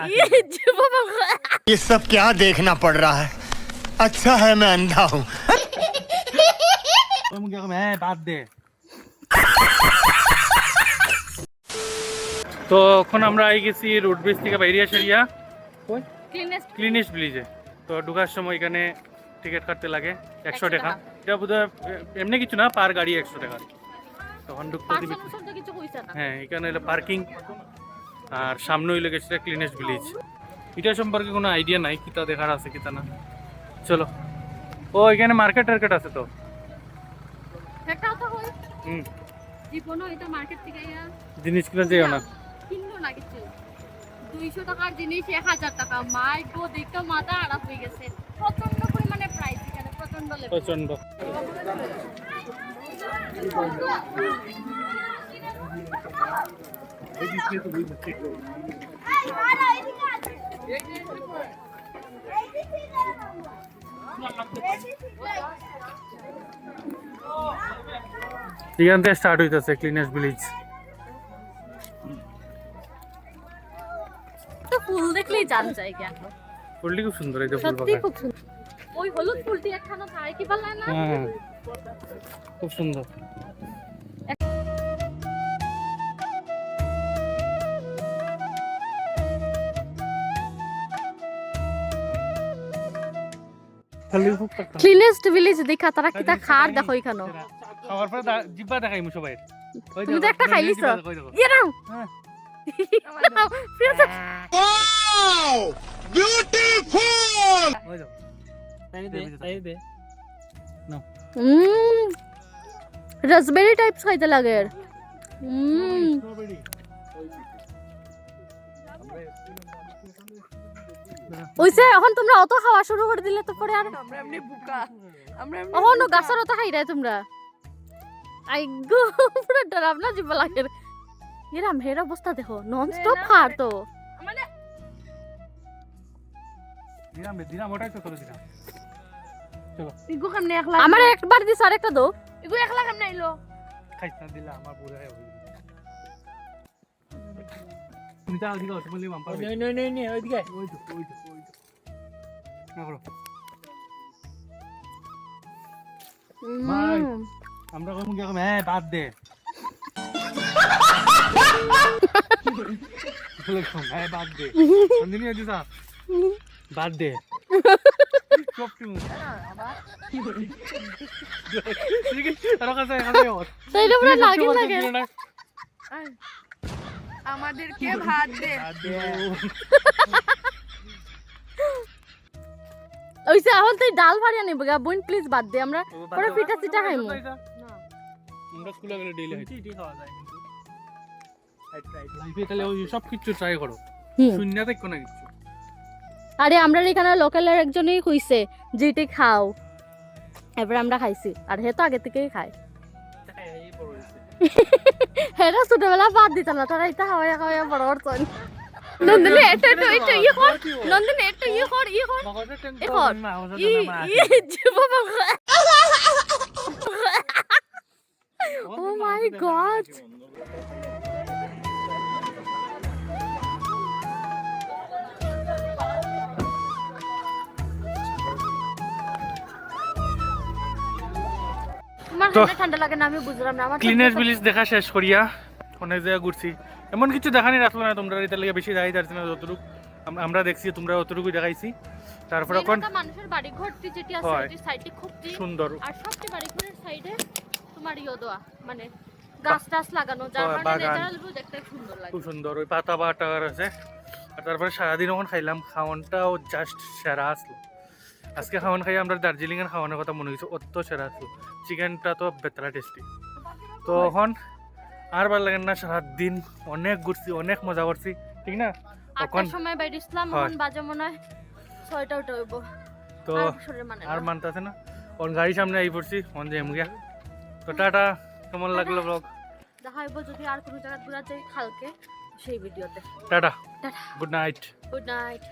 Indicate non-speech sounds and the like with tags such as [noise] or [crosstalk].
ये सब क्या देखना पड़ रहा है अच्छा है मैं अंधा हूँ ওই মুখে এখন হ্যাঁ বাদ দে তো [laughs] এখন আমরা আই গেছি রোড ব্রিজ থেকে বাইরে সারিয়া ক্লিনেস্ট ক্লিনিস্ট ব্রিজে তো ঢুকার সময় এখানে টিকিট কাটতে লাগে একশো 100 টাকা টাকা। এটা বোধ এমনি কিছু না পার গাড়ি একশো টাকা তখন ঢুকতে দিবি পাঁচশো বছর তো কিছু কইছে না হ্যাঁ এখানে হলো পার্কিং আর সামনে হইলে গেছে ক্লিনেস্ট ভিলেজ এটা সম্পর্কে কোনো আইডিয়া নাই কিতা দেখার আছে কিতা না চলো ও এখানে মার্কেট টার্কেট আছে তো হুম ইয়া জিনিস কিনে যেও না দুইশো টাকার জিনিস এক হাজার টাকা মাই গো দেখতে মাথা হয়ে গেছে প্রচণ্ড পরিমাণে প্রাইস এখানে প্রচণ্ড প্রচণ্ড এখান থেকে স্টার্ট হইতেছে ক্লিনেস্ট ভিলেজ ফুল দেখলেই জান যায় কেন? ফুলটি খুব সুন্দর এই যে ফুল সত্যি খুব সুন্দর। ওই হলুদ ফুলটি একখানা থাকে কি ভালো না? হ্যাঁ। খুব সুন্দর। ক্লিনেস্ট ভিলেজ দেখা তারা কিতা খার দেখো এখানে খাওয়ার। পরে জিব্বা দেখাই মুসো ভাই তুমি তো একটা খাইলিছ। ইয়ে নাও হ্যাঁ। প্রিয়তা উম রাসবেরি টাইপস খাইতে লাগে। এর। ওইসে এখন তোমরা অত খাওয়া শুরু করে দিলে তো পরে আর আমরা এমনি বুকা। আমরা এমনি অহনো গাছের অত খাই তোমরা। আই গো পুরো ডরাবনা জীব লাগে এরাম হের অবস্থা দেখো নন স্টপ খার তো। মানে দিলাম রে, দিলাম ওটাই তো করে দিলাম ইগু কেমনে একলা আমার একবার দিস আর একটা দো। ইগু একলা কেমনে আইলো? খাইছ না দিলা আমার পুরো হয়ে গেল। তুমি যাও দিকে তুমি লিমাম পারবে নই নই ওইদিকে ওই তো ওই তো না করো আমরা কম কি হ্যাঁ বাদ দে। হ্যাঁ বাদ দে। নন্দিনী আদি সা বাদ দে। চুপ তুমি। ঠিক ওইসে এখন তুই ডাল ভাড়িয়া নিব গা বোন প্লিজ বাদ দে আমরা পরে পিঠা চিটা খাইমু। আমরা স্কুলে গেলে ডেইলি হয় ঠিক খাওয়া যায় কিন্তু। লাইফে তাহলে ওই সব কিছু ট্রাই করো। শূন্য না কিছু আরে আমরা এখানে লোকালের একজনই কইছে যেটি খাও। এবার আমরা খাইছি আর হে তো আগে থেকেই খায়। এই [laughs] হেরা ছোটবেলা বাদ দিত না তারা ইতা খাওয়া খাওয়া বড় হচ্ছেন নন্দিনী এটা এটা এটা কর নন্দিনী এটা কর কর এখন ই ই জীব ও মাই গড। আমার তো- ঠান্ডা ঠান্ডা লাগে না আমি বুঝলাম না। আমার ক্লিনার ভিলেজ দেখা শেষ করিয়া। অনেক জায়গা ঘুরছি। এমন কিছু দেখানি রাখল না তোমরা এটার লাগে বেশি দেখাই যাচ্ছে না যতটুকু। আমরা দেখছি তোমরা অতটুকু দেখাইছি। তারপরে এখন মানুষের বাড়ি ঘরটি যেটি আছে খুব সুন্দর। আর সবচেয়ে বাড়ি ঘরের সাইডে তোমার ইয়ে দেওয়া মানে গাছ টাছ লাগানো যার কারণে। ন্যাচারাল ভিউ দেখতে সুন্দর লাগে। খুব সুন্দর ওই পাতা বাটার আছে। আর তারপরে সারাদিন ওখানে খাইলাম খাওয়ানটাও জাস্ট সেরা আসলো। আজকে খাওয়ান খাই আমরা দার্জিলিং এর খাওয়ানোর কথা মনে হয়েছে অত সেরা আসলো। চিকেনটা তো বেতরা টেস্টি তো এখন আর ভালো লাগে না সারাদিন অনেক ঘুরছি অনেক মজা করছি ঠিক না? তখন সময় বাইরে ইসলাম এখন বাজে মনে হয় ছয়টা উঠে হইব। তো আর মানে আর না। মানতেছে ওর গাড়ির সামনে আই পড়ছি অন যাই গিয়া তো টাটা কেমন লাগল ব্লগ দেখা হইব যদি আর কোনো জায়গা ঘুরা যাই খালকে সেই ভিডিওতে tata. Tata. Good night good night